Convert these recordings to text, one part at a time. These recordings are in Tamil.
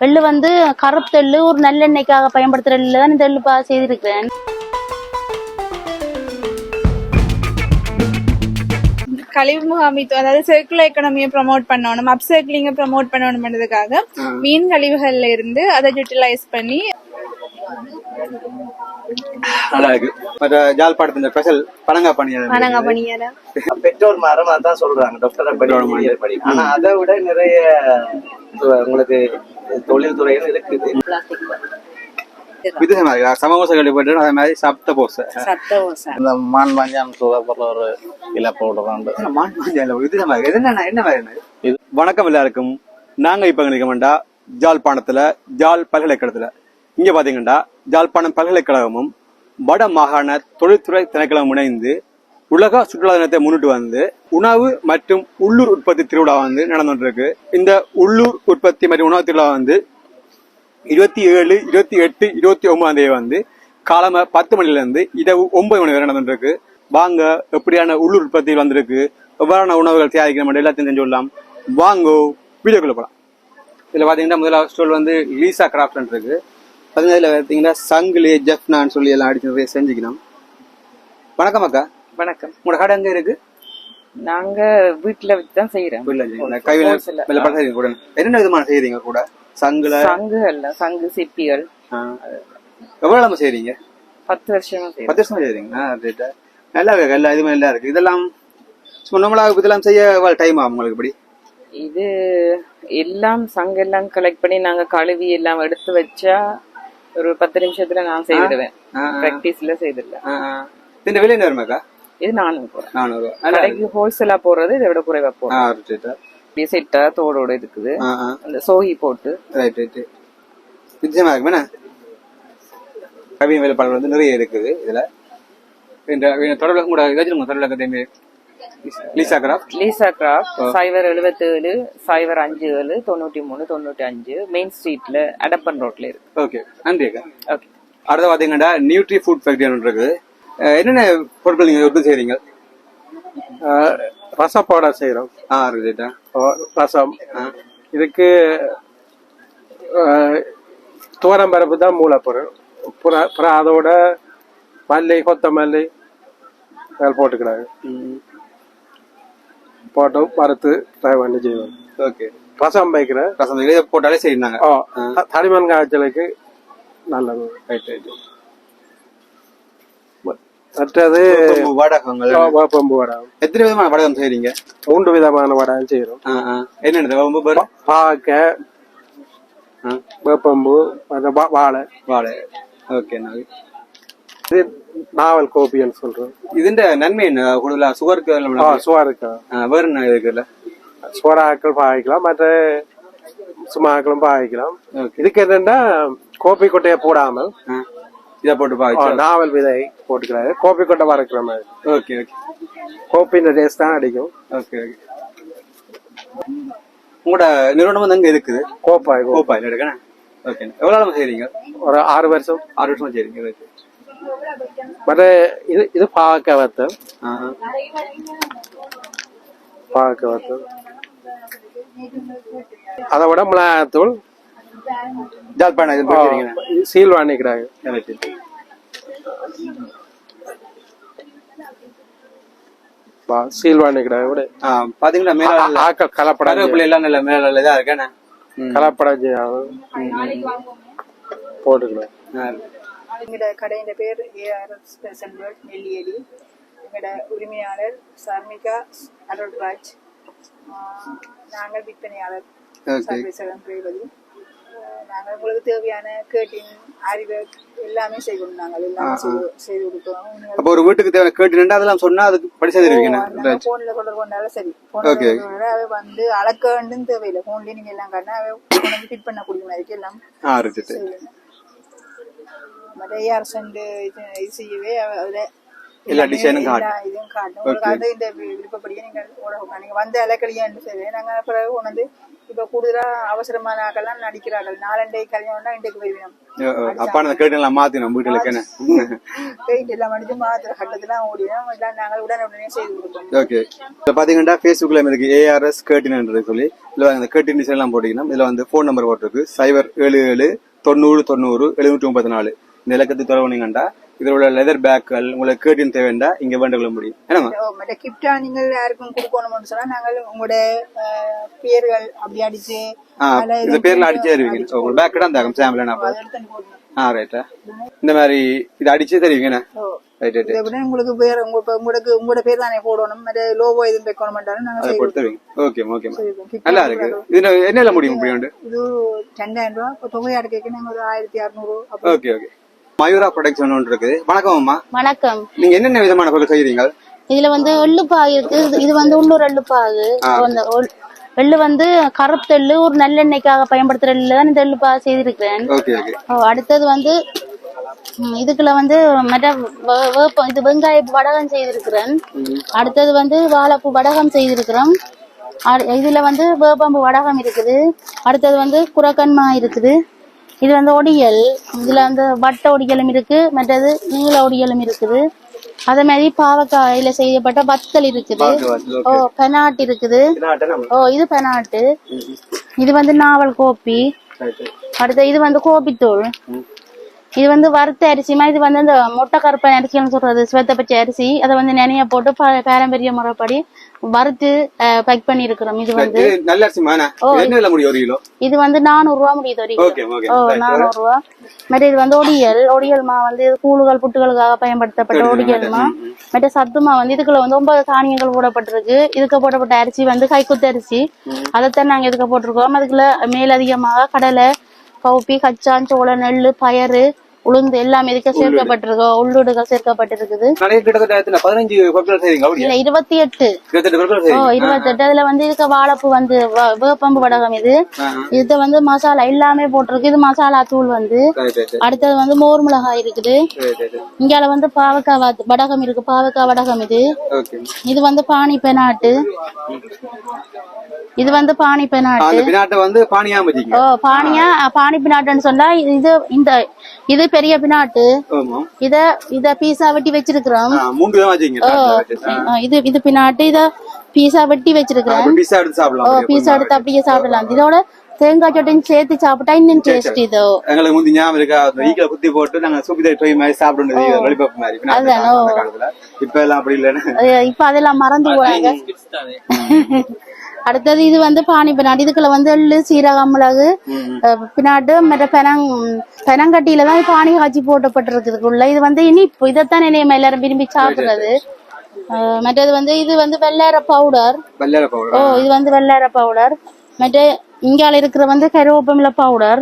எள்ளு வந்து கருப்பு எள்ளு ஒரு நல்லெண்ணெய்க்காக பயன்படுத்துற எள்ளு தான் இந்த எள்ளு செய்திருக்கிறேன். கழிவு முகாமித்துவம் அதாவது சர்க்குலர் எக்கனாமியை ப்ரமோட் பண்ணணும் அப் சர்க்கிளிங்க ப்ரமோட் பண்ணணும்ன்றதுக்காக மீன் கழிவுகள்ல இருந்து அதை யூட்டிலைஸ் பண்ணி நல்லா இருக்கு மற்ற ஸ்பெஷல் பனங்கா பணியாரம் பெற்றோர் மரம் அதான் சொல்றாங்க. டாக்டர் பெற்றோர் படி. ஆனா அதை விட நிறைய உங்களுக்கு தொழில் துறைகள் இருக்குது. வித்தியாசமா இருக்கு சமோசா கேள்விப்பட்டு அதே மாதிரி சப்த போசை இந்த மான் மஞ்சான் சொல்ல ஒரு இலை மான் வித்தியாசமா இருக்கு என்ன என்ன வேற என்ன இது? வணக்கம் எல்லாருக்கும். நாங்க இப்ப நினைக்கமாண்டா ஜாழ்ப்பாணத்துல ஜாழ் பல்கலைக்கழகத்துல இங்க பாத்தீங்கன்னா ஜாழ்ப்பாணம் பல்கலைக்கழகமும் வட மாகாண தொழில்துறை திணைக்களம் இணைந்து உலக சுற்றுலா தினத்தை முன்னிட்டு வந்து உணவு மற்றும் உள்ளூர் உற்பத்தி திருவிழா வந்து நடந்துட்டு இருக்கு இந்த உள்ளூர் உற்பத்தி மற்றும் உணவு திருவிழா வந்து இருபத்தி ஏழு இருபத்தி எட்டு இருபத்தி ஒன்பதாம் தேதி வந்து காலம பத்து மணிலேருந்து இரவு ஒன்பது மணி வரை நடந்துட்டு இருக்கு வாங்க எப்படியான உள்ளூர் உற்பத்தி வந்திருக்கு எவ்வாறான உணவுகள் தயாரிக்கணும் எல்லாத்தையும் தெரிஞ்சு வாங்கோ வீடியோக்குள்ள போகலாம் இதில் பார்த்தீங்கன்னா முதல்ல ஸ்டோல் வந்து லீசா கிராஃப்ட் இருக்கு பாத்தீங்கன்னா இதுல பாத்தீங்கன்னா சங்கிலி ஜெஃப்னான்னு சொல்லி எல்லாம் அடிச்சு நிறைய செஞ்சுக்கணும். வணக்கம் அக்கா. வணக்கம். உங்களோட கடை எங்க இருக்கு? நாங்க வீட்டுல தான் செய்யறோம் கைவினை கூட. என்னென்ன விதமான செய்றீங்க கூட? சங்குல? சங்கு அல்ல சங்கு சிப்பிகள். எவ்வளவு நம்ம செய்றீங்க? பத்து வருஷமா பத்து வருஷமா right. நல்லா இருக்கு எல்லா இதுவுமே நல்லா இருக்கு. இதெல்லாம் சும்மா நம்மளா இதெல்லாம் செய்ய டைம் ஆகும் உங்களுக்கு இப்படி? இது எல்லாம் சங்கு எல்லாம் கலெக்ட் பண்ணி நாங்க கழுவி எல்லாம் எடுத்து வச்சா ஒரு பத்து நிமிஷத்துல நான் செய்திடுவேன். பிராக்டிஸ்ல செய்திடல ஆ, ஆ. இந்த விலை என்ன வருமாக்கா இது நானூறு இருக்கு. கடைக்கு ஹோல்சேலா போறது இதை விட குறைவா right. செட்டா தோடோட இருக்குது. அந்த சோகி போட்டு Right, right. நிச்சயமா இருக்கு என்ன கவியம் வேலைப்பாடு வந்து நிறைய இருக்குது இதுல இந்த தொடர்பு கூட ஏதாச்சும் தொடர்பு Lisa craft? Lisa craft cipher எழுபத்தேழு சைபர் அஞ்சு ஏழு தொண்ணூத்தி மூணு தொண்ணூத்தி அஞ்சு மெயின் ஸ்ட்ரீட்ல அடப்பன் ரோட்ல இருக்கு. ஓகே நன்றி அக்கா. ஓகே. அடுத்து பாத்தீங்கன்னா நியூட்ரி ஃபுட் ஃபேக்டரி ஒன்று இருக்குது. என்னென்ன பொருட்கள் நீங்க உற்பத்தி செய்றீங்க? ரச பவுடர் செய்கிறோம் ஆ ரைட்டா ரசம். இதுக்கு துவரம் பருப்பு தான் மூலப்பொருள். அப்புறம் அதோட மல்லி கொத்தமல்லி போட்டுக்கிறாங்க. போட்டு வறுத்து ஃப்ரை பண்ணி செய்வோம் ஓகே. ரசம் வைக்கிறேன் ரசம் இதை போட்டாலே சரினாங்க ஓ தடிமன் காய்ச்சலுக்கு நல்லது ரைட் ரைட் மற்றது வடகங்கள். வேப்பம்பு வடை எத்தனை விதமான வடகம் செய்றீங்க? மூன்று விதமான ஆ, ஆ. என்னென்ன பாக்க வேப்பம்பு வாழை. வாழை. ஓகே இது நாவல் கோபின்னு சொல்றோம் ഇതിന്റെ നന്മ என்ன കൂടുതൽ சுகருக்கு ஆ, சுவாருக்கு வேற என்ன இருக்குல்ல சோறாக்கள் பாவிக்கலாம் மற்ற சும்மாக்களும் பாவிக்கலாம் இதுக்கு என்னன்னா கோப்பி கொட்டையை போடாமல் ஆ, இதை போட்டு ஆ, பாவிச்சா நாவல் விதை போட்டுக்கிறாரு கோப்பி கொட்டை வறுக்கிற மாதிரி ஓகே ஓகே கோப்பின்ற டேஸ்ட் தான் அடிக்கும் ஓகே ஓகே உங்களோட நிறுவனம் வந்து அங்க இருக்குது கோப்பாய் கோ- கோப்பா இல்லை எடுக்கணும் ஓகே எவ்வளவு நாள் செய்றீங்க ஒரு ஆறு வருஷம் ஆறு வருஷமா செய்றீங்க ஓகே ஆ. பாவக்காய் வத்தல் அதை விட மிளகாத்தூள் ஜாழ்ப்பாணம் இது போட்டுறீங்க சீல் வாங்கிக்கிறாங்க விட பாத்தீங்களா மேல ஆக்கள் கலப்படம் எல்லாம் நல்ல மேல நல்ல இதா இருக்கேண்ணே கலப்படம் போட்டுக்கலாம் எங்களோட கடையின் பேர் ஏஆர்எஸ் ஃபேஷன் வேர்ல்ட் நெல்லியடி எங்களோட உரிமையாளர் சர்மிகா அருள்ராஜ். நாங்கள் விற்பனையாளர். ஓகே சர்வேஸ்வரன் ரேவதி நாங்கள் உங்களுக்கு தேவையான கேட்டின் ஆரிவேக் எல்லாமே செய்வோம் நாங்கள் எல்லாமே செய்து கொடுக்கிறோம். நீங்கள் அப்போ ஒரு வீட்டுக்கு தேவை கேட்டு நின்று அதெல்லாம் சொன்னா அதுக்கு படிச்சு தருவீங்க நாங்கள் போன்ல கொண்டு கொண்டாலும் சரி. போன்ல அவை வந்து அளக்க வேண்டும். தேவையில்லை. போன்லயே நீங்க எல்லாம் காட்டினா அவை ஃபிட் பண்ண கொடுக்க மாதிரி எல்லாம் மற்ற ஏஆர் இது இது செய்யவே அதில் எல்லா டிசைனும் காட்டு எல்லா இதையும் காட்டும் உங்களுக்கு அது இந்த விருப்பப்படியே நீங்க ஓட நீங்க வந்து அலைக்கலியான்னு சொல்லி நாங்க பிறகு கொண்டு இப்ப கூடுதலா அவசரமான ஆக்கெல்லாம் நடிக்கிறார்கள் நாலண்டை கல்யாணம்னா இன்றைக்கு போய்விடும் அப்பா அந்த கேட்டெல்லாம் வீட்டுல என்ன பெயிண்ட் எல்லாம் அடிச்சு மாத்திர கட்டத்துல ஓடிடும் எல்லாம் நாங்கள் உடனே உடனே செய்து கொடுப்போம் ஓகே இப்ப பாத்தீங்கன்னா ஃபேஸ்புக்ல இருக்கு ஏஆர்எஸ் கேர்டின் சொல்லி இதுல அந்த கேர்டின் டிசைன் எல்லாம் போட்டீங்கன்னா இதுல வந்து ஃபோன் நம்பர் போட்டிருக்கு சைபர் ஏழு ஏழு தொண்ணூறு தொண்ணூறு எழுநூற்றி முப்பத்தி நாலு இந்த இலக்கத்தை தொடர்புனீங்கண்டா இதுல உள்ள லெதர் பேக்குகள் உங்களுக்கு கேர்டின் தேவைண்டா இங்க வேண்டுகொள்ள முடியும். என்னமா கிஃப்டா நீங்கள் யாருக்கும் கொடுக்கணும்னு சொன்னா நாங்கள் உங்களோட பேர்கள் அப்படி அடிச்சு இந்த பேர்ல அடிச்சே இருவீங்க உங்களுக்கு பேக் தான் தாக்கும் சாம்பிள் நான் ஆ ரைட்டா இந்த மாதிரி இது அடிச்சே தெரியுங்க. ரைட் ரைட் இதை உங்களுக்கு பேர் உங்க உங்களுக்கு உங்களோட பேர் தானே போடணும். மற்ற லோகோ எதுவும் வைக்கணும்ன்றாலும் நாங்க அதை செய்து போட்டு தருவீங்க ஓகே ஓகே நல்லா இருக்கு. இது என்னென்ன முடியும் இப்படி இது ரெண்டாயிரம் ரூபா இப்போ தொகை அடக்கைக்கு நாங்க ஒரு ஆயிரத்தி அறுநூறு அப்படி. ஓகே ஓகே மயூரா ப்ரொடக்ஷன் ஒன்று இருக்குது. வணக்கம் அம்மா. வணக்கம். நீங்க என்னென்ன விதமான பொருள் செய்யறீங்க இதுல வந்து எள்ளுப்பாகு இருக்கு. இது- இது வந்து உள்ளூர் எள்ளுப்பாகு. அந்த ஒல்- எள்ளு வந்து கருப்பு எள்ளு ஒரு நல்லெண்ணெய்க்காக பயன்படுத்துற எள்ளு தான் இந்த எள்ளுப்பாகு செய்திருக்கிறேன். Okay okay. ஓ, அடுத்தது வந்து ம், இதுக்குள்ள வந்து மற்ற வே- வேப்பம் இது வெங்காய வடகம் செய்திருக்கிறேன். அடுத்தது வந்து வாழைப்பூ வடகம் செய்திருக்கிறோம். அடு- இதுல வந்து வேப்பம்பு வடகம் இருக்குது. அடுத்தது வந்து குரக்கன்மா இருக்குது. இது வந்து ஒடியல். இதுல வந்து வட்ட ஒடியலும் இருக்கு மற்றது நீள ஒடியலும் இருக்குது. அதே மாதிரி பாவக்காயில செய்யப்பட்ட வத்தல் இருக்குது. ஓ பெனாட் இருக்குது. ஓ இது பெனாட்டு. இது வந்து நாவல் கோப்பி. அடுத்து இது வந்து கோபித்தூள். இது வந்து வறுத்த அரிசிமா இது வந்து இந்த மொட்டை கருப்பை அரிசின்னு சொல்றது சிவத்த பச்சை அரிசி. அதை வந்து நினைய போட்டு பாரம்பரிய முறைப்படி வறுத்து பேக் பண்ணி இருக்கிறோம் இது வந்து நல்ல அரிசி மானா. என்ன விலை முடியும் ஒரு கிலோ? இது வந்து நானூறு ரூபா முடியுது ஒரு கிலோ. நானூறு ரூபா மற்ற இது வந்து ஒடியல். ஒடியல் மா வந்து கூழுகள் புட்டுகளுக்காக பயன்படுத்தப்பட்ட ஒடியல் மா. மற்ற சத்துமா வந்து இதுக்குள்ள வந்து ஒன்பது தானியங்கள் போடப்பட்டிருக்கு. இதுக்கு போடப்பட்ட அரிசி வந்து கைக்குத்து அரிசி. அதைத்தான் நாங்க இதுக்கு போட்டிருக்கோம். அதுக்குள்ள மேலதிகமாக கடலை கவுப்பி கச்சான் சோள நெல் பயறு உளுந்து எல்லாமே இதுக்கு சேர்க்கப்பட்டிருக்கு உள்ளுடுகள் சேர்க்கப்பட்டிருக்குது. இல்ல இருபத்தி எட்டு. ஓ செய்றீங்க இருபத்தெட்டு அதுல வந்து இதுக்கு வாழைப்பூ வந்து வேப்பம்பு வடகம் இது. இது வந்து மசாலா எல்லாமே போட்டிருக்கு. இது மசாலா தூள் வந்து. அடுத்தது வந்து மோர் மிளகாய் இருக்குது. இங்கால வந்து பாவக்காய் வடகம் இருக்கு. பாவக்காய் வடகம் இது. இது வந்து பானி பெனாட்டு இது வந்து பானி பெனாட்டு வந்து பானியா பானியா பானி பினாட்டுன்னு சொன்னா இது இந்த இது பெரிய பினாட்டு. ஆமா. இத இத பீஸா வெட்டி வச்சிருக்கிறோம். இது இது பினாட்டு இத பீஸா வெட்டி வச்சிருக்கிறேன். பீஸா எடுத்து ஓ சாப்பிடலாம் பீஸா எடுத்து அப்படியே சாப்பிடலாம். இதோட தேங்காய் சட்டையும் சேர்த்து சாப்பிட்டா இன்னும் டேஸ்ட் இதோ. எங்களுக்கு முந்தி ஞாபகம் இருக்கா? அந்த ஈக்கில குத்தி போட்டு நாங்க சூப்பி ட்ரை மாதிரி சாப்பிடுறது லொலிபப் மாதிரி அதான், இப்ப எல்லாம் அப்படி இல்லைன்னு. அஹ் இப்ப அதெல்லாம் மறந்து போறாங்க. அடுத்தது இது வந்து பானி பினாட்டு இதுக்குள்ள வந்து எள்ளு சீரகம் மிளகு பினாட்டு மற்ற பெனங் பெனங்கட்டியில தான் பானி காய்ச்சி போட்டப்பட்டிருக்கு இதுக்குள்ள. இது வந்து இனிப்பு இதைத்தான் நினைவு எல்லாரும் விரும்பி சாப்பிடுறது. மற்றது வந்து இது வந்து வெள்ளேற பவுடர் ஓ இது வந்து வெள்ளேற பவுடர் மற்ற இங்கால இருக்கிற வந்து கருவேப்பமில பவுடர்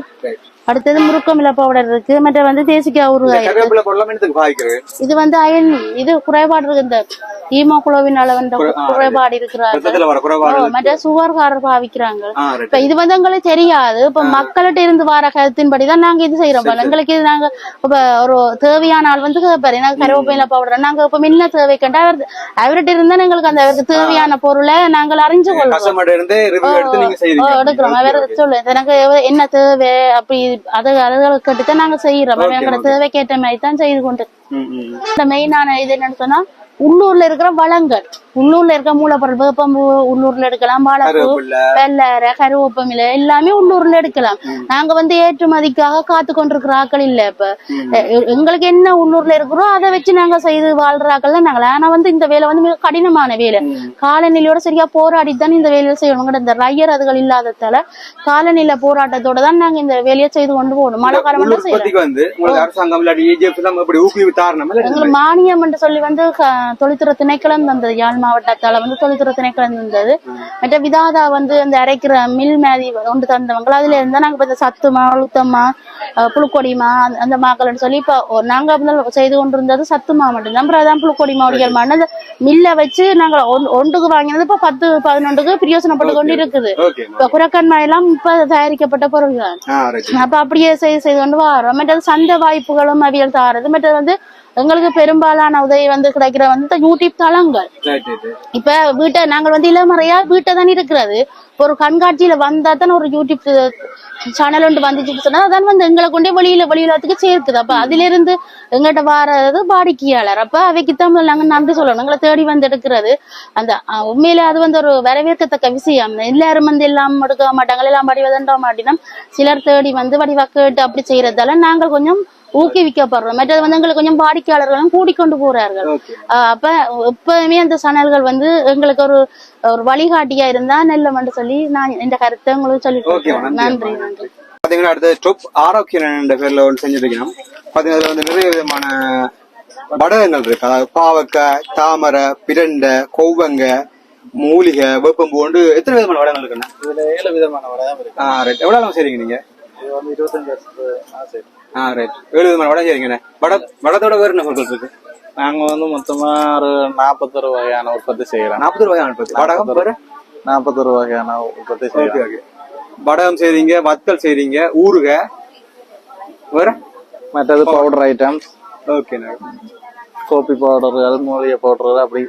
அடுத்தது முருக்கமில பவுடர் இருக்கு. மற்ற வந்து தேசிக்காய் ஊறுகாய் இது வந்து அயன் இது குறைபாடு இருக்கு. இந்த ஹீமோகுளோபின் அளவு குறைபாடு இருக்கிறாங்க. மற்ற சுகர்காரர் பாவிக்கிறாங்க. இப்ப இது வந்து எங்களுக்கு தெரியாது. இப்ப மக்கள்கிட்ட இருந்து வர கருத்தின்படி தான் நாங்க இது செய்யறோம் எங்களுக்கு இது நாங்க இப்ப ஒரு தேவையான ஆள் வந்து கேட்பாரு எனக்கு கருவேப்பிலை பவுடர் நாங்க இப்ப முன்ன தேவை கண்டா அவர் அவர்கிட்ட இருந்தா எங்களுக்கு அந்த அவருக்கு தேவையான பொருளை நாங்கள் அறிஞ்சு கொள்வோம் நீங்க எடுக்கிறோம். அவர் சொல்லு எனக்கு என்ன தேவை? அப்படி அது அதுகளுக்கு கேட்டுதான் நாங்க செய்யறோம் எங்களோட. தேவைக்கேற்ற மாதிரி தான் செய்து கொண்டு. இந்த மெயினான இது என்னன்னு சொன்னா உள்ளூர்ல இருக்கிற வளங்கள். உள்ளூர்ல இருக்க மூலப்பொருள் வேப்பம்பு உள்ளூர்ல எடுக்கலாம் வாழைப்பூ வெள்ளரை கருவேப்பமில எல்லாமே உள்ளூர்ல எடுக்கலாம். நாங்க வந்து ஏற்றுமதிக்காக காத்து கொண்டிருக்கிற ஆக்கள் இல்ல இப்ப. எங்களுக்கு என்ன உள்ளூர்ல இருக்கிறோம் அதை வச்சு நாங்க செய்து வாழ்ற ஆக்கள் தான் நாங்கள் ஆனா வந்து இந்த வேலை வந்து மிக கடினமான வேலை. காலநிலையோட சரியா போராடி தான் இந்த வேலையை செய்யணும். இந்த ரயர் அதுகள் இல்லாததால காலநிலை போராட்டத்தோட தான் நாங்க இந்த வேலையை செய்து கொண்டு போகணும். மழை காலம் வந்து அரசாங்கம் மானியம் என்று சொல்லி வந்து தொழில்துறை திணைக்களம் தந்தது யாழ் மாவட்டத்தால வந்து தொழில்துறை திணைக்களம் தந்தது மற்ற விதாதா வந்து அந்த அரைக்கிற மில் மாதிரி ஒன்று தந்தவங்க. அதுல இருந்தா நாங்க இப்ப சத்துமா அழுத்தமா புழுக்கொடிமா அந்த- மாக்கள்னு சொல்லி இப்போ நாங்க செய்து கொண்டிருந்தது சத்துமா மட்டும்தான். அப்புறம் அதான் புழுக்கொடிமா ஒடிகள் அந்த மில்ல வச்சு நாங்க ஒன்- ஒன்றுக்கு வாங்கினது இப்போ பத்து பதினொன்றுக்கு பிரயோசனப்பட்டு கொண்டு இருக்குது இப்ப குரக்கன்மா எல்லாம் இப்ப தயாரிக்கப்பட்ட பொருள் தான் ஆ ரைட் அப்ப அப்படியே செய்து செய்து கொண்டு வரோம். மற்றது சந்தை வாய்ப்புகளும் அவியல் தாரது. மற்றது வந்து எங்களுக்கு பெரும்பாலான உதவி வந்து கிடைக்கிற வந்து யூடியூப் தளங்கள். இப்ப வீட்டை நாங்கள் வந்து இளமறையா வீட்டை தான் இருக்கிறது. ஒரு கண்காட்சியில வந்தா தான் ஒரு யூடியூப் சேனல் ஒன்று வந்துச்சு சொன்னா அதான் வந்து எங்களை கொண்டே வெளியில வெளியுலகத்துக்கு சேர்க்குது. அப்ப அதுல இருந்து எங்கிட்ட வாரது வாடிக்கையாளர். அப்ப அவைக்கு தான் முதல்ல நாங்க நன்றி சொல்லணும். எங்களை தேடி வந்து எடுக்கிறது. அந்த உண்மையிலே அது வந்து ஒரு வரவேற்கத்தக்க விஷயம். எல்லாரும் வந்து எல்லாம் எடுக்க மாட்டாங்க. எல்லாம் வடிவதண்ட மாட்டினா சிலர் தேடி வந்து வடிவா கேட்டு அப்படி செய்யறதால நாங்கள் கொஞ்சம் ஊக்குவிக்கப்படுறோம். மற்றது வந்து எங்களுக்கு கொஞ்சம் வாடிக்கையாளர்களும் கூடிக்கொண்டு போறார்கள். அப்ப எப்பவுமே அந்த சேனல்கள் வந்து எங்களுக்கு ஒரு ஒரு வழிகாட்டியா இருந்தா நல்லமன்று சொல்லி நான் இந்த கருத்தை உங்களுக்கு சொல்லி நன்றி நன்றி. பாத்தீங்கன்னா அடுத்து டாப் ஆரோக்கியம் என்ற பேர்ல ஒன்று செஞ்சிருக்கணும் பாத்தீங்கன்னா வந்து நிறைய விதமான வடகங்கள் இருக்கு. அதாவது பாவக்காய் தாமரை பிரண்டை கொவ்வங்க மூலிகை வேப்பம்பூ கொண்டு எத்தனை விதமான வடங்கள் இருக்குண்ணா இதுல ஏழு விதமான வடகம் இருக்கு. ஆ ரைட் எவ்வளவு நாள் செய்றீங்க நீங்க? இது வந்து இருபத்தஞ்சு ஆசை. ஆ ரைட் ஏழு விதமான வடை செய்றீங்கண்ணே வட வடத்தோட வேறு என்ன பொருட்கள் இருக்கு? நாங்க வந்து மொத்தமா ஒரு நாற்பத்தொரு வகையான உற்பத்தி செய்யறோம் நாற்பது ரூபாய் அனுப்பது வடகம் வேறு? நாற்பத்தொரு வகையான உற்பத்தி ஓகே வடகம் செய்றீங்க வத்தல் செய்றீங்க ஊறுகாய் வேற? மற்றது பவுடர். ஐட்டம்ஸ் ஓகேண்ணா கோபி பவுடர்கள் மூலிகை பவுடர் அப்படி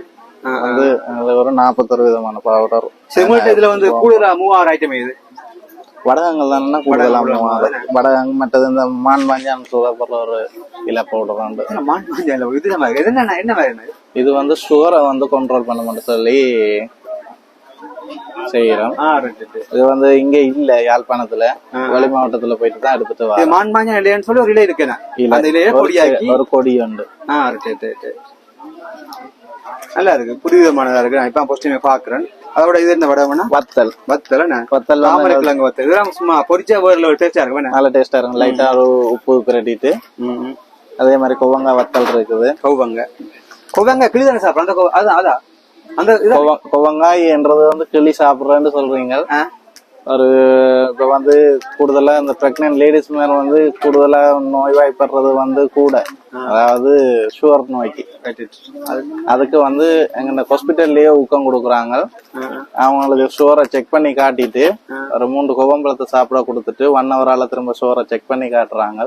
வந்து ஒரு நாற்பத்தொரு விதமான பவுடர் உங்கள்ட்ட இதுல வந்து கூடுதலா மூவாயிரம் ஐட்டம் இது வடகங்கள் தானே கூடுதலாம் வடகங்க மற்றது இந்த மான் மஞ்சான் சொல்லப்படுற ஒரு இலை பவுடர் உண்டு மான் இது நம்ம என்ன என்ன இது? வந்து சுகரை வந்து கண்ட்ரோல் பண்ணணும்னு சொல்லி செய்யறோம். இது வந்து இங்க இல்ல யாழ்ப்பாணத்துல. வெளி மாவட்டத்துல போயிட்டு தான் எடுத்துட்டு வரோம். மான் மஞ்சள் இல்லையான்னு சொல்லி ஒரு இலை இல்ல, அந்த இலையை ஒரு பொடியாக்கி ஒரு கொடி உண்டு. ஆ நல்லா இருக்கு. புது விதமானதா இருக்கு. நான் இப்ப ஃபர்ஸ்ட் பாக்குறேன் அதோட இது என்ன வடை வேணா வத்தல். வத்தல வத்தல் வந்து தாமரை கிழங்கு வத்தல். இதெல்லாம் சும்மா பொரிச்சா வேர்ல ஒரு டேஸ்டா இருக்கு வேணா நல்ல டேஸ்டா இருக்கும். லைட்டா உப்பு பிரட்டிட்டு அதே மாதிரி கொவங்காய் வத்தல் இருக்குது. கௌவங்க. கௌவங்க கிளிதானே சாப்பிடுறோம் அந்த கௌ- அதான் அதான். அந்த கொவங்காய்ன்றது வந்து கிளி சாப்பிடுறேன்னு சொல்றீங்க. ஒரு இப்ப வந்து கூடுதலா இந்த பிரெக்னன்ட் லேடிஸ் மேல வந்து கூடுதலா நோய்வாய்ப்படுறது வந்து கூட. அதாவது சுகர் நோய்க்கு. அதுக்கு வந்து எங்க இந்த ஹாஸ்பிட்டல்லயே ஊக்கம் கொடுக்குறாங்க. அவங்களுக்கு சுகரை செக் பண்ணி காட்டிட்டு ஒரு மூன்று கோவம்பழத்தை சாப்பிட கொடுத்துட்டு ஒன் ஹவரால திரும்ப சுகரை செக் பண்ணி காட்டுறாங்க.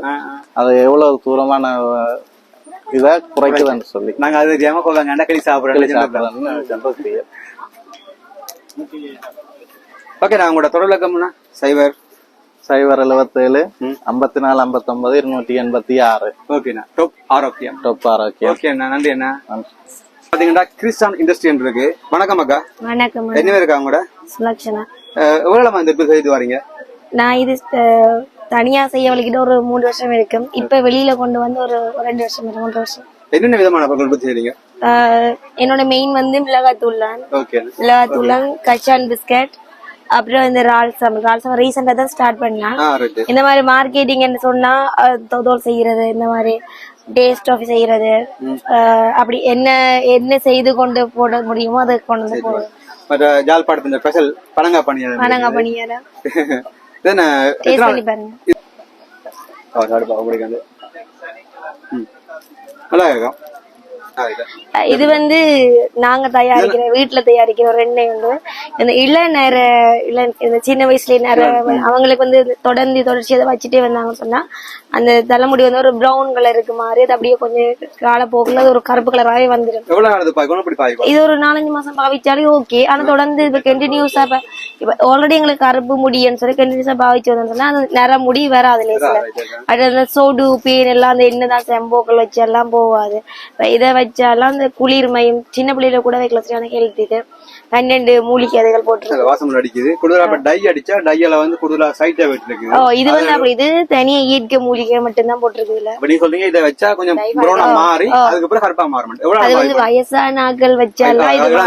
அது எவ்வளவு தூரமான இதை குறைக்குதுன்னு சொல்லி. நாங்க அது தெரியாம கௌவங்க கிளி கிளி சாப்பிடுறோம். ஓகே நான் உங்களோட தொடர்லக்கம்னா சைவர் சைபர். எழுபத்தேழு ஐம்பத்தி நாலு ஐம்பத்தொன்பது இருநூற்றி எண்பத்தி ஆறு. ஓகேண்ணா டாப் ஆரோக்கியம். டொப் ஆரோக்கியம். ஓகே அண்ணா நன்றி அண்ணா. பாத்தீங்கன்னா கிறிஸ்டான் இண்டஸ்ட்ரி இருக்கு. வணக்கம் அக்கா. வணக்கம் என்ன பேர் இருக்கா உங்களோட? சுலக்ஷனா. எவ்வளவு இந்த பிசினஸ் செய்து வரீங்க? நான் இது தனியா செய்ய வலிக்கிட்டு ஒரு மூணு வருஷம் இருக்கும். இப்ப வெளியில கொண்டு வந்து ஒரு ரெண்டு வருஷம் மூன்று வருஷம். என்னென்ன விதமான பொருட்கள் பத்தி செய்றீங்க? என்னோட மெயின் வந்து மிளகாத்தூள் தான் ஓகே மிளகாத்தூள் கச்சான் பிஸ்கட் அப்புறம் இந்த ரால்சம் ரால்சம் ரீசெண்டா தான் ஸ்டார்ட் ரைட் இந்த மாதிரி மார்க்கெட்டிங் சொன்னா அஹ், தோ- தோல் செய்யறது இந்த மாதிரி டேஸ்ட் ஆஃப் செய்யறது அப்படி என்ன என்ன செய்து கொண்டு போட முடியுமோ அதை கொண்டு வந்து போடுறது மற்ற ஜாழ்ப்பாணத்தின் ஸ்பெஷல் பனங்கா பணியாரம் பனங்கா பணியாரம் என்ன டேஸ்ட் பண்ணி பாருங்க. நல்லா இருக்கும் இது. வந்து நாங்க தயாரிக்கிற வீட்டுல தயாரிக்கிற ஒரு எண்ணெய் உண்டு இந்த இளநர இள இந்த சின்ன வயசுல நேர அவங்களுக்கு வந்து தொடர்ந்து தொடர்ச்சி அதை வச்சுட்டே வந்தாங்கன்னு சொன்னா அந்த தலைமுடி வந்து ஒரு பிரவுன் கலருக்கு மாறி அது அப்படியே கொஞ்சம் காலப்போக்குல அது ஒரு கருப்பு கலராகவே வந்துடும் இது ஒரு நாலஞ்சு மாசம் பாவிச்சாலே ஓகே ஆனா தொடர்ந்து இப்ப கண்டினியூஸா இப்ப ஆல்ரெடி எங்களுக்கு கருப்பு முடின்னு சொல்லி கண்டினியூஸா பாவிச்சு வந்தோம்னு சொன்னா அது நிற முடி வராது லேசில அது அந்த சோடு பேன் எல்லாம் அந்த என்னதான் செம்போக்கள் வச்சு எல்லாம் போகாது. இப்ப இதை வச்சாலாம் அந்த குளிர்மையும் சின்ன பிள்ளையில கூட வைக்கல சரியான ஹெல்த் இது பன்னெண்டு மூலிகை விதைகள் போட்டுருக்கு அது வாசம் அடிக்குது. கூடுதலா டை அடிச்சா டையில வந்து கூடுதலா வெட்டு இருக்குது ஓ இது வந்து அப்படி இது தனியா இயற்கை மூலிகை மட்டும்தான் போட்டிருக்கு இதுல அப்ப நீங்க சொல்றீங்க இதை வச்சா கொஞ்சம் ப்ரௌனா மாறி அதுக்கப்புறம் கருப்பா மாற மாட்டேன் எவ்வளவு அது வந்து? வயசான ஆட்கள் வச்சாலாம் இது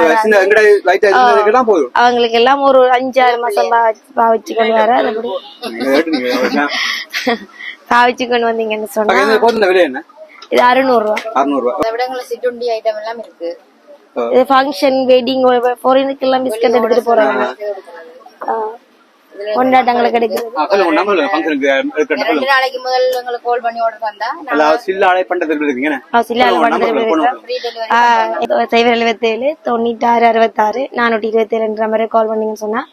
அவங்களுக்கு எல்லாம் ஒரு அஞ்சாறு மாசம் பாவிச்சு கொண்டு வர அப்படி பாவிச்சு கொண்டு வந்தீங்கன்னு சொன்னா. என்ன? இது அறுநூறு ரூபா அறுநூறு ரூபாய் அதை விட உங்களுக்கு சிற்றுண்டி ஐட்டம் எல்லாம் இருக்கு. இது ஃபங்க்ஷன் வெட்டிங் ஃபாரினுக்கு எல்லாம் பிஸ்கட் எடுத்துட்டு போறாங்க. ஆ. கொண்டாட்டங்களுக்கு சொல்லுங்க நாளைக்கு முதல் எங்களுக்கு கால் பண்ணி ஆர்டர் தந்தா அதாவது சில்ல அலை பண்றதுக்கு இருக்கீங்க எழுபத்தேழு தொண்ணூத்தாறு அறுபத்தாறு நானூற்றி இருபத்தி ஏழுன்ற மாதிரி கால் பண்ணீங்கன்னு சொன்னா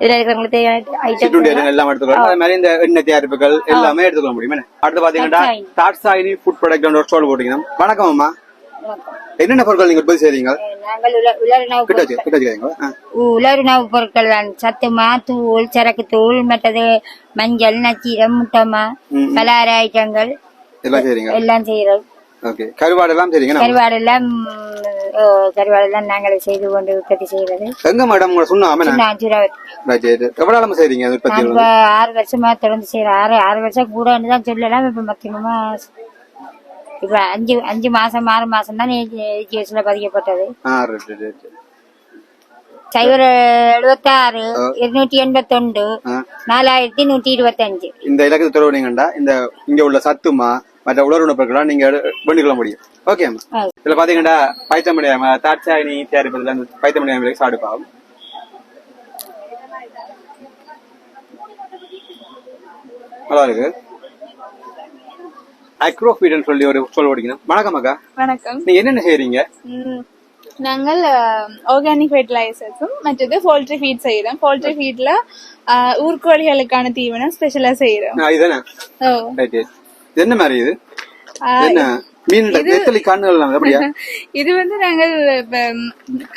இதுல இருக்கிறவங்களுக்கு தேவையான ஐட்டம் எல்லாம் எடுத்துக்கலாம் அதே மாதிரி இந்த எண்ணெய் தயாரிப்புகள் எல்லாமே எடுத்துக்க முடியும்? அடுத்து பாத்தீங்கன்னா தாட்சாயினி ஃபுட் ப்ராடக்ட் ஒரு ஸ்டால் போட்டீங்கன்னா வணக்கம் அம்மா என்னென்ன பொருட்கள் நீங்க உற்பத்தி செய்றீங்க உலர்ணவு பொருட்கள் தான் சத்துமா தூள் சரக்கு தூள் மற்றது மஞ்சள் நச்சீரம் முட்டமா பலகார ஐட்டங்கள் எல்லாம் செய்யறோம் ஓகே. கருவாடு எல்லாம் செய்றீங்க நம்ம. கருவாடெல்லாம் ஓ, கருவாடெல்லாம் நாங்கள் செய்து கொண்டு உற்பத்தி செய்யறது எங்க மேடம் உங்களை எவ்வளவு நாளமா செய்றீங்க உற்பத்தி ஆறு வருஷமா தொடர்ந்து செய்யறேன் ஆறு ஆறு வருஷம் கூட தான் சொல்லலாம். இப்ப மொத்தமா இப்ப அஞ்சு அஞ்சு மாசம் ஆறு மாசம் தான் எஜுகேஷன்ல பதிக்கப்பட்டது. சைபர் எழுபத்தாறு இருநூற்றி எண்பத்தொண்டு நாலாயிரத்தி நூத்தி இருபத்தஞ்சு. இந்த இலக்கத்தை தொடர்புங்கண்டா இந்த இங்க உள்ள சத்துமா மற்ற உலர் பொருட்கள்லாம் நீங்க பண்ணிக்கொள்ள முடியும். ஆ. இதுல பாத்தீங்கன்னா பைத்தமணியாம தாட்சாயினி தயாரிப்பதுல அந்த பைத்தமணியாம சாடுப்பாகும் நல்லா இருக்கு. அக்ரோஃபீட்னு சொல்லி ஒரு சொல் ஓடிக்கணும் வணக்கம் அக்கா. வணக்கம். நீங்க என்னென்ன செய்றீங்க? ம், நாங்கள் ஆர்கானிக் ஃபெர்டிலைசர்ஸும் மற்றது போல்ட்ரி ஃபீட் செய்யறோம் போல்ட்ரி ஃபீட்ல ஊர்கோழிகளுக்கான தீவனம் ஸ்பெஷலா செய்யறோம் என்ன மாதிரி இது? ஆ, என்ன? மீன் நெத்தலி கண்ணுகள் அப்படியா? இது வந்து நாங்கள்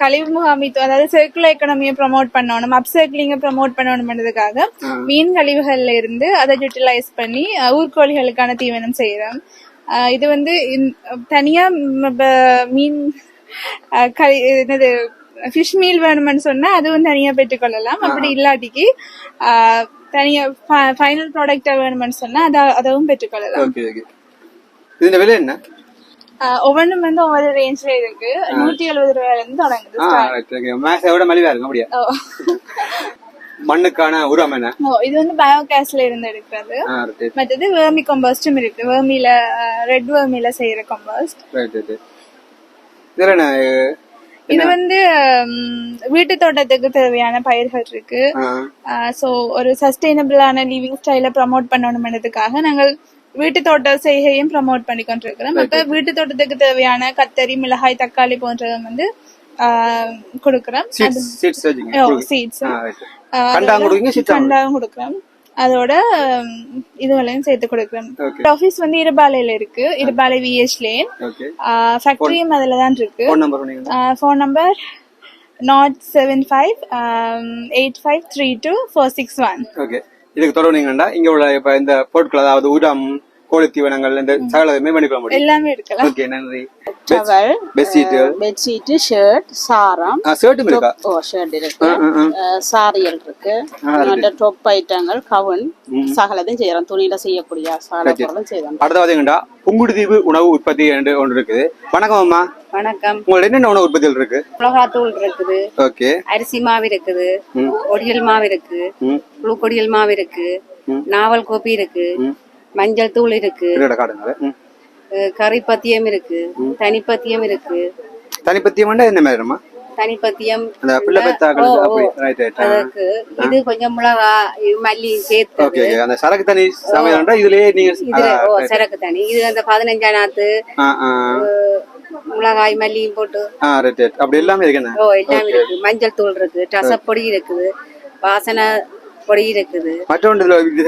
கழிவு முகாமித்துவம் அதாவது சர்க்குலர் எக்கனாமியை ப்ரமோட் பண்ணணும் அப் சர்க்கிளிங்க ப்ரமோட் பண்ணணும்ன்றதுக்காக மீன் கழிவுகள்ல இருந்து அதை யூட்டிலைஸ் பண்ணி ஊர்கோழிகளுக்கான தீவனம் செய்யறோம். இது வந்து தனியா மீன் கழி என்னது ஃபிஷ் மீல் வேணும்னு சொன்னா அதுவும் தனியா பெற்றுக்கொள்ளலாம். அப்படி இல்லாட்டிக்கு தனியா ஃபைனல் ப்ராடக்டா வேணும்னு சொன்னா அத- அதுவும் பெற்றுக்கொள்ளலாம். ஓகே ஓகே இதுல விலை என்ன? ஒவ்வொன்றும் வந்து ஒவ்வொரு ரேஞ்ச்ல இருக்கு. நூத்தி எழுபது ரூபாயில இருந்து தொடங்குது மேக்ஸை விட மலிவா இருக்கும் அப்படியா. மண்ணுக்கான உரம் என்ன? இது வந்து பயோகேஸ்ல இருந்து எடுக்கிறது. மற்றது வேர்மி கம்போஸ்டும் இருக்கு. வேர்மில ரெட் வேர்மில செய்யற கம்போஸ்ட் ரைட் ரைட் இதுல இது வந்து வீட்டு தோட்டத்துக்கு தேவையான பயிர்கள் இருக்கு. சோ ஒரு சஸ்டைனபிளான லிவிங் ஸ்டைல ப்ரமோட் பண்ணணும்ன்றதுக்காக நாங்கள் வீட்டு தோட்ட செய்கையும் ப்ரமோட் பண்ணி கொண்டிருக்கிறோம். அப்ப வீட்டு தோட்டத்துக்கு தேவையான கத்தரி மிளகாய் தக்காளி போன்றவை வந்து கொடுக்கிறோம். சீட்ஸ் கண்டாவும் கொடுக்குறோம். அதோட இதுகளையும் சேர்த்து கொடுக்குறோம். ஆஃபீஸ் வந்து இருபாலையில இருக்கு. இருபாலை விஎஸ் லேன் ஃபேக்டரியும் அதுல தான் இருக்கு. ஃபோன் நம்பர் சொன்னீங்க phone number nought seven five eight five three two four six one okay இதுக்கு தொடர்ந்தீங்கன்னா இங்க உள்ள இப்ப இந்த பொருட்கள் அதாவது உரம் கோழி தீவனங்கள் இந்த சகலதுமே பண்ணிக்கொள்ள முடியும். எல்லாமே எடுக்கலாம். ஓகே நன்றி. டவல் பெட்ஷீட்டு பெட்ஷீட் ஷர்ட் சாரம் ஷர்ட்டும் இருக்கா? ஓ ஷர்ட் இருக்கு. சாரியல் இருக்கு. அந்த டொப் ஐட்டங்கள் கவுன் சகலதையும் செய்யறோம். துணியில செய்யக்கூடிய சகல பொருளும் செய்யறோம். அடுத்த பாத்தீங்கன்னா புங்குடுதீவு உணவு உற்பத்தி என்று ஒன்று இருக்குது. வணக்கம் அம்மா. வணக்கம். உங்களோட என்னென்ன உணவு உற்பத்திகள் இருக்கு? மிளகாத்தூள் இருக்குது. ஓகே. அரிசி மாவு இருக்குது. கொடியல் மாவு இருக்கு. புழு கொடியல் மாவு இருக்கு. நாவல் கோப்பி இருக்கு. மஞ்சள் தூள் இருக்கு. இதோட காடுங்க ம். அஹ் கறி பத்தியம் இருக்கு. தனிப்பத்தியம் இருக்கு. தனிப்பத்தியம் என்ன மாதிரிமா தனிப்பத்தியம் இது கொஞ்சம் மிளகா மல்லி சேர்த்து அந்த சரக்கு தனி சமையல்ன்றா இதுலயே நீங்க சரக்கு தனி. இது அந்த பதினஞ்சாம் நாத்து மிளகாய் மல்லியும் போட்டு. அப்படி எல்லாமே இருக்கு ஓ எல்லாம் இருக்கு. மஞ்சள் தூள் இருக்கு. ரசப்பொடி இருக்குது. வாசனை பொடி இருக்குது.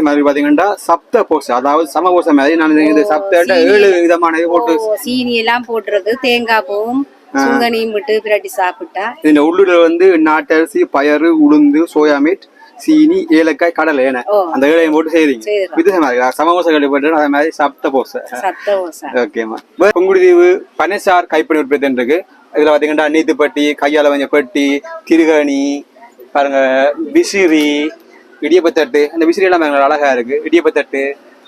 மாதிரி பாத்தீங்கன்னா சப்த போஸ் அதாவது சமபோச மாதிரி நான் இந்த சப்த ஏழு விதமான போட்டு சீனி எல்லாம் போட்டிருக்கு தேங்காய் பூவும் சுங்கனியும் விட்டு பிரட்டி சாப்பிட்டா? இந்த உள்ளுல வந்து நாட்டரிசி பயறு உளுந்து சோயா மீட் சீனி ஏலக்காய் கடலை ஏன. அந்த ஏழையும் போட்டு செய்றீங்க. வித்தியாசமா இருக்கு? சமபோச கடை போட்டு அதே மாதிரி சப்த போச ஓகேம்மா பொங்குடிதீவு பனசார் கைப்பணி உற்பத்தி இருக்கு இதுல பாத்தீங்கன்னா நீத்துப்பட்டி கையால வஞ்ச பெட்டி திருகணி பாருங்க விசிறி இடியப்பத்தட்டு அந்த விசிறி எல்லாமே எங்களுக்கு அழகா இருக்கு. இடியப்பத்தட்டு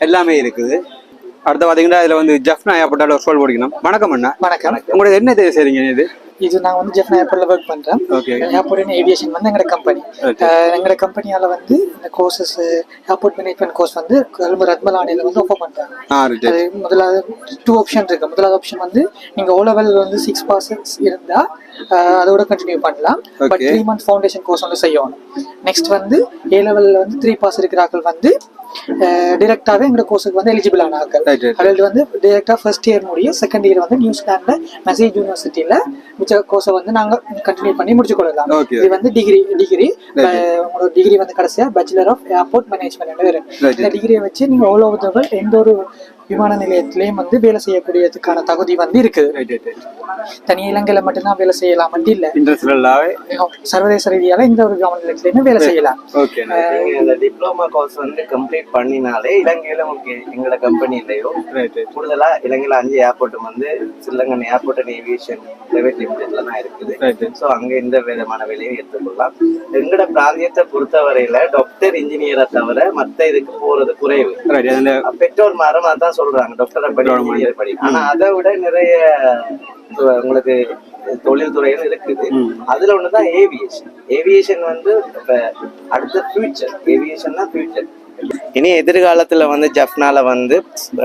எல்லாமே இருக்குது. அடுத்து பாத்தீங்கன்னா இதுல வந்து ஜஃப்னா ஏற்பட்டால ஒரு சொல் போடிக்கணும் வணக்கம் அண்ணா. வணக்கம். உங்களோட என்ன செய்றீங்க இது? இது நான் வந்து ஜெஃப்னா ஏர்போர்ட்ல ஒர்க் பண்றேன். ஏர்போர்ட் ஏவியேஷன் வந்து எங்களோட கம்பெனி எங்களோட கம்பெனியால வந்து இந்த கோர்சஸ் ஏர்போர்ட் மேனேஜ்மெண்ட் கோர்ஸ் வந்து கொழும்பு ரத்மலானியில வந்து ஆஃபர் பண்றாங்க. அது முதலாவது டூ ஆப்ஷன் இருக்கு. முதலாவது ஆப்ஷன் வந்து நீங்க ஓ லெவல் வந்து சிக்ஸ் பர்சன்ட்ஸ் இருந்தா அதோட கண்டினியூ பண்ணலாம். But. Three month foundation course வந்து செய்யணும். நெக்ஸ்ட் வந்து ஏ லெவல்ல வந்து த்ரீ பாஸ் இருக்கிறார்கள் வந்து டிரெக்டாவே எங்களோட கோர்ஸுக்கு வந்து எலிஜிபிள் ஆன. அதில் வந்து டிரெக்டா ஃபர்ஸ்ட் இயர் முடியும் செகண்ட் இயர் வந்து நியூசிலாண்ட்ல மெசேஜ் யூனிவர்சிட்டியில மிச்ச கோர்ஸை வந்து நாங்க கண்டினியூ பண்ணி முடிச்சு கொள்ளலாம். இது வந்து டிகிரி டிகிரி. உங்களோட டிகிரி வந்து கடைசியா பேச்சுலர் ஆஃப் ஏர்போர்ட் மேனேஜ்மெண்ட் வரும். இந்த டிகிரியை வச்சு நீங்க ஆல் ஓவர் எந்த ஒரு விமான நிலையத்திலையும் வந்து வேலை செய்யக்கூடியதுக்கான தகுதி வந்து இருக்குது ரைட் ரைட் தனி இலங்கையில மட்டும்தான் வேலை செய்யலாம் அப்படி இல்ல. சர்வதேச ரீதியால இந்த ஒரு விமான நிலையத்திலையுமே வேலை செய்யலாம். இந்த டிப்ளமா கோர்ஸ் வந்து கம்ப்ளீட் பண்ணினாலே இலங்கையில உங்களுக்கு எங்களோட கம்பெனிலயோ ரைட் கூடுதலா இலங்கையில அஞ்சு ஏர்போர்ட் வந்து Sri Lankan airport and aviation private லிமிடெட்ல தான் இருக்குது. ஸோ அங்க எந்த விதமான வேலையும் எடுத்துக்கொள்ளலாம். எங்களோட பிராந்தியத்தை பொறுத்தவரையில டாக்டர் இன்ஜினியரை தவிர மத்த இதுக்கு போறது குறைவு. ரைட் அதுல பெற்றோர் மரம் அதான் சொல்றாங்க. டாக்டர் படி இன்ஜினியர் படி ஆனா அதை விட நிறைய உங்களுக்கு தொழில்துறைகள் இருக்குது. அதுல ஒண்ணுதான் ஏவியேஷன் ஏவியேஷன் வந்து அடுத்த ஃபியூச்சர் ஏவியேஷன் தான் ஃபியூச்சர் இனி எதிர்காலத்தில் வந்து ஜப்னால வந்து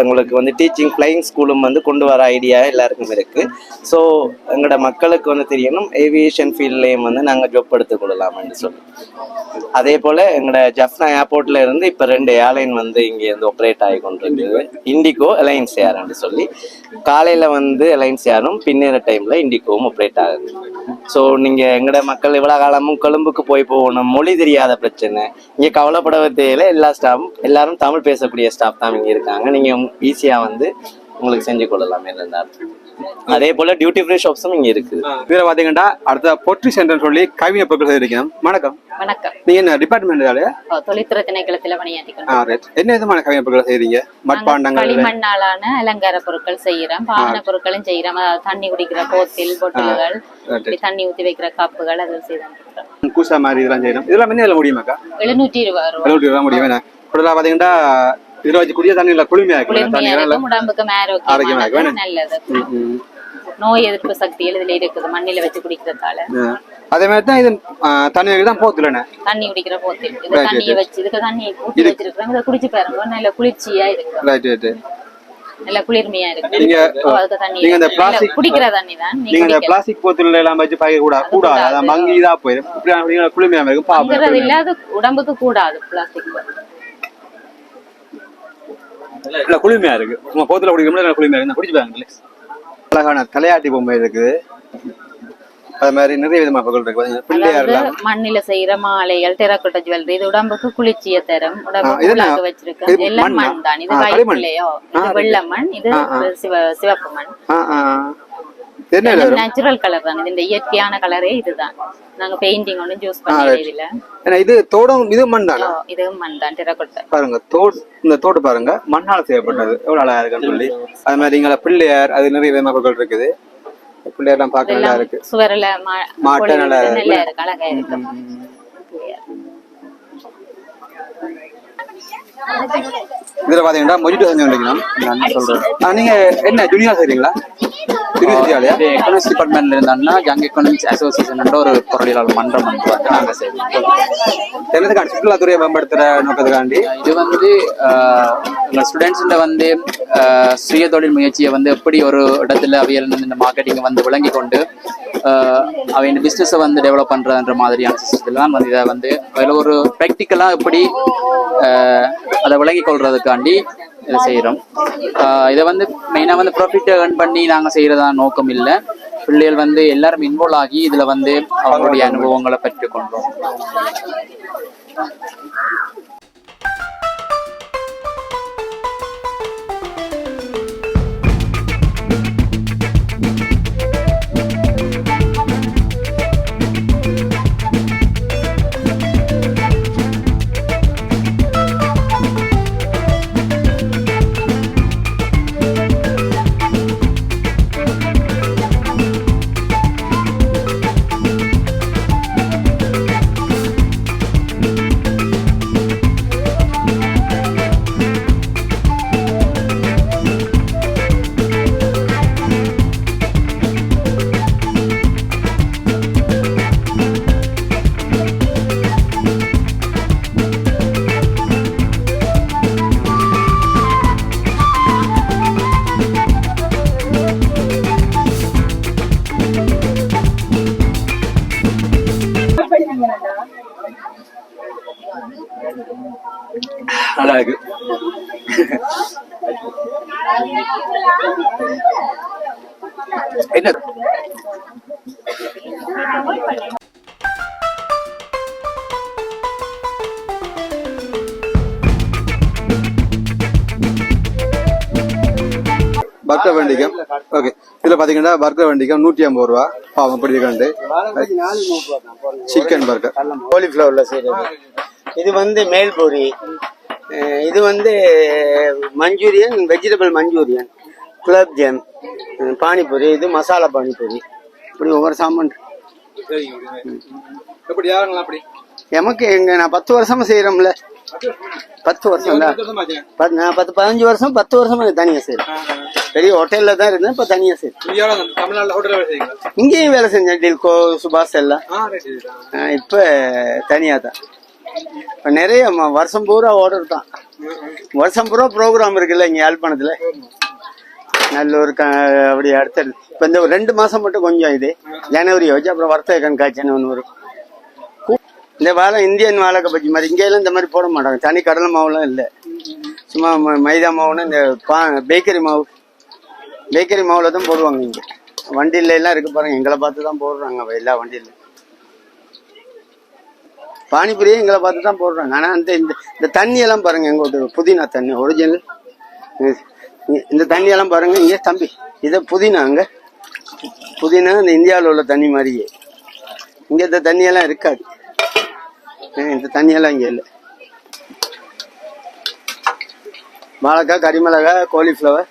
உங்களுக்கு வந்து டீச்சிங் ஃப்ளைங் ஸ்கூலும் வந்து கொண்டு வர ஐடியா எல்லாருக்கும் இருக்கு. ஸோ எங்களோட மக்களுக்கு வந்து தெரியணும் ஏவியேஷன் ஃபீல்ட்லேயும் வந்து நாங்கள் ஜாப் எடுத்துக் கொள்ளலாம்னு சொல்லி. அதே போல எங்களோட ஜெஃப்னா ஏர்போர்ட்ல இருந்து இப்போ ரெண்டு ஏர்லைன் வந்து இங்கே இருந்து ஆப்ரேட் ஆகி கொண்டிருக்குது. இண்டிகோ அலைன்ஸ் ஏர்ன்னு சொல்லி. காலையில் வந்து அலைன்ஸ் ஏரும் பின்னேற டைம்ல இண்டிகோவும் ஆப்ரேட் ஆகுது. ஸோ நீங்க எங்களோட மக்கள் இவ்வளவு காலமும் கொழும்புக்கு போய் போகணும். மொழி தெரியாத பிரச்சனை. இங்க கவலைப்பட தேவையில்ல. எல்லா ஸ்டாஃபும் எல்லாரும் தமிழ் பேசக்கூடிய ஸ்டாஃப் தான் இங்க இருக்காங்க. நீங்க ஈஸியாக வந்து உங்களுக்கு செஞ்சு கொள்ளலாம் இருந்தாலும் அதே போல டியூட்டி ஃப்ரீ ஷாப்ஸும் இங்க இருக்குது இதுல பாத்தீங்கன்னா அடுத்த பொட்ரி சென்டர் சொல்லி கைவினை பொருட்கள் இருக்கணும் வணக்கம். வணக்கம். நீங்க என்ன டிபார்ட்மெண்ட் வேலையா தொழில்துறை திணைக்களத்துல பணியாற்றி ஆ ரைட் என்ன விதமான கைவினை பொருட்கள் செய்றீங்க? மட்பாண்டங்கள் களிமண்ணாலான அலங்கார பொருட்கள் செய்யறோம். பாவன பொருட்களும் செய்யறோம். அதாவது தண்ணி குடிக்கிற போத்தில் பொட்டில்கள் தண்ணி ஊத்தி வைக்கிற கப்புகள் அதில் செய்தான் கூசா மாதிரி இதெல்லாம் செய்யணும் இதெல்லாம் என்ன இதுல முடியுமாக்கா? எழுநூற்றி இருபது ரூபாய் எழுபது ரூபா முடியும். என்ன? கூடுதலா பாத்தீங்கன்னா வச்சு குடிய தண்ணியில குளிமையா இருக்கு குளிர்மையா தண்ணி இருக்கும் உடம்புக்கு ஆரோக்கியமா இருக்கு, ஆரோக்கியமானது வேணா? நல்லது நோய் எதிர்ப்பு சக்தி இதுல இருக்குது மண்ணில வச்சு குடிக்கிறதால. அதே மாதிரி தான் இது தண்ணி தான் போத்துலண்ணே தண்ணி குடிக்கிற போத்தில் இது தண்ணியை. வச்சு இதுக்கு தண்ணி ஊற்றி வச்சிருக்கிறோம் இதை குடிச்சு பாருங்க. நல்ல குளிர்ச்சியா இருக்கு. ரைட் ரைட் நல்ல குளிர்மையா இருக்கு. நீங்க ஓ, அதுக்கு தண்ணி நீங்க இந்த பிளாஸ்டிக் குடிக்கிற தண்ணி தான். நீங்க இந்த. பிளாஸ்டிக் போத்துல எல்லாம் வச்சு பாக்க கூடாது? கூடாது. அதான் மங்கி இதா போயிடும் குளிமையா இருக்கும் பாப்போம் இல்லாத உடம்புக்கு கூடாது பிளாஸ்டிக் இல்ல குளிமையா இருக்கு. உங்க போத்துல குடிக்கணும் நல்ல குளிமையா இருக்கு. குடிச்சு பாருங்க. அழகான தலையாட்டி பொம்மை இருக்குது. அது மாதிரி நிறைய விதமான பொருட்கள் இருக்கு. பிள்ளையார் மண்ணில செய்யற மாலைகள் டெரக்கோட்ட ஜுவல்லரி இது உடம்புக்கு குளிர்ச்சியை தரும். உடம்புக்கு வச்சிருக்கேன் எல்லாம்? மண் தான் இது. வயிற்றுலையோ? இது வெள்ளை மண். இது சிவப்பு மண். நேச்சுரல் கலர் தான் இது இந்த இயற்கையான கலரே இதுதான். நாங்க பெயிண்டிங் ஒன்றும் ஆ, பண்ணல ஏன்னா இது தோடும் இது மண் தானே? ஓ, இது மண் தான் டெரக்கோட்டை பாருங்க தோடு இந்த தோடு பாருங்க. மண்ணால செய்யப்பட்டது. எவ்வளவு அழகா இருக்குன்னு சொல்லி. அது மாதிரி இங்க பிள்ளையார் அது நிறைய விதமான பொருட்கள் இருக்குது பிள்ளையார்லாம் பார்க்க நல்லா இருக்கு. சுவரில் மா மாட்டை நல்லா இருக்கு. அழகா இருக்கு. இதுல பாத்தீங்கன்னா மொஜிட்டோ செஞ்சு வந்திருக்கணும் நான் சொல்றேன் நீங்க என்ன ஜூனியர் செய்றீங்களா? இது எக்கனாமிக்ஸ் டிபார்ட்மெண்ட்ல இருந்தாங்கன்னா யங் எக்கனாமிக்ஸ் அசோசியேஷன் ஒரு பொருளியலாளர் மன்றம் வந்து வந்து நாங்க செய்வோம். என்னதுக்காண்டி சுற்றுலாத்துறையை மேம்படுத்துற நோக்கத்துக்காண்டி? இது வந்து ஆஹ், எங்க ஸ்டூடெண்ட்ஸ்ல வந்து சுய தொழில் முயற்சியை வந்து எப்படி ஒரு இடத்துல அவையில் இந்த மார்க்கெட்டிங் வந்து விளங்கி கொண்டு ஆஹ், அவையின் பிஸ்னஸை வந்து டெவலப் பண்றதுன்ற மாதிரியான சிஸ்டத்தில் தான் வந்து இதை வந்து அதில் ஒரு ப்ராக்டிக்கலாக எப்படி அதை விளங்கி கொள்றதுக்காண்டி இதை செய்கிறோம் இதை வந்து மெயினாக வந்து ப்ராஃபிட்டை ஏர்ன் பண்ணி நாங்கள் செய்கிறதா நோக்கம் இல்லை பிள்ளைகள் வந்து எல்லாரும் இன்வால்வ் ஆகி இதில் வந்து அவங்களுடைய அனுபவங்களை பெற்றுக்கொண்டோம். பர்கர் வெண்டிக்கம் ஓகே. இதுல பாத்தீங்கன்னா பர்கர் வெண்டிக்கம் நூற்றி ஐம்பது ரூபா. பாவம் இருக்காண்டு சிக்கன் பர்கர் காலிஃப்ளவர்ல செய்யறது. இது வந்து மேல்பூரி. இது வந்து manchurian vegetable manchurian gulab jamun panipuri இது மசாலா பானிபூரி. இப்படி ஒவ்வொரு சாமான் எப்படி யாருங்களா அப்படி? எமக்கு எங்க நான் பத்து வருஷமா செய்யறோம்ல பத்து வருஷம் தான் பத்து- பதினஞ்சு வருஷம் பத்து வருஷமா தனியா செய்யறேன் பெரிய ஹோட்டல்ல தான் இருந்தேன் இப்ப தனியா செய்யுங்க இங்கேயும் வேலை செஞ்சேன் டில்கோ சுபாஷ் எல்லாம் இப்ப தனியா தான் இப்ப நிறைய வருஷம் பூரா ஆர்டர் தான் வருஷம் பூரா ப்ரோக்ராம் இருக்குல்ல இங்க யாழ்ப்பாணத்துல நல்லூர் க அப்படி அடுத்தது இப்ப இந்த ஒரு ரெண்டு மாசம் மட்டும் கொஞ்சம் இது ஜனவரி வச்சு அப்புறம் வர்த்தக கண்காட்சின்னு ஒன்று வரும் இந்த வாழை இந்தியன் வாழை பஜ்ஜி மாதிரி இங்கேயெல்லாம் இந்த மாதிரி போட மாட்டாங்க. தனி கடலை மாவுலாம் இல்லை. சும்மா ம- மைதா மாவுன்னு இந்த பா பேக்கரி மாவு. பேக்கரி மாவில் தான் போடுவாங்க இங்கே. வண்டியில எல்லாம் இருக்கு பாருங்க. எங்களை பார்த்து தான் போடுறாங்க எல்லா வண்டியில. பானிபூரியும் எங்களை பார்த்து தான் போடுறாங்க. ஆனால் அந்த இந்த இந்த தண்ணியெல்லாம் பாருங்க எங்க புதினா தண்ணி ஒரிஜினல் இந்த தண்ணியெல்லாம் பாருங்க இங்கே தம்பி இதை புதினா அங்கே. புதினா இந்த இந்தியாவில் உள்ள தண்ணி மாதிரியே. இங்கே இந்த தண்ணியெல்லாம் இருக்காது. இந்த தண்ணியெல்லாம் இங்கே இல்லை. இல்லை வாழைக்காய் கறிமிளகாய் காலிஃப்ளவர்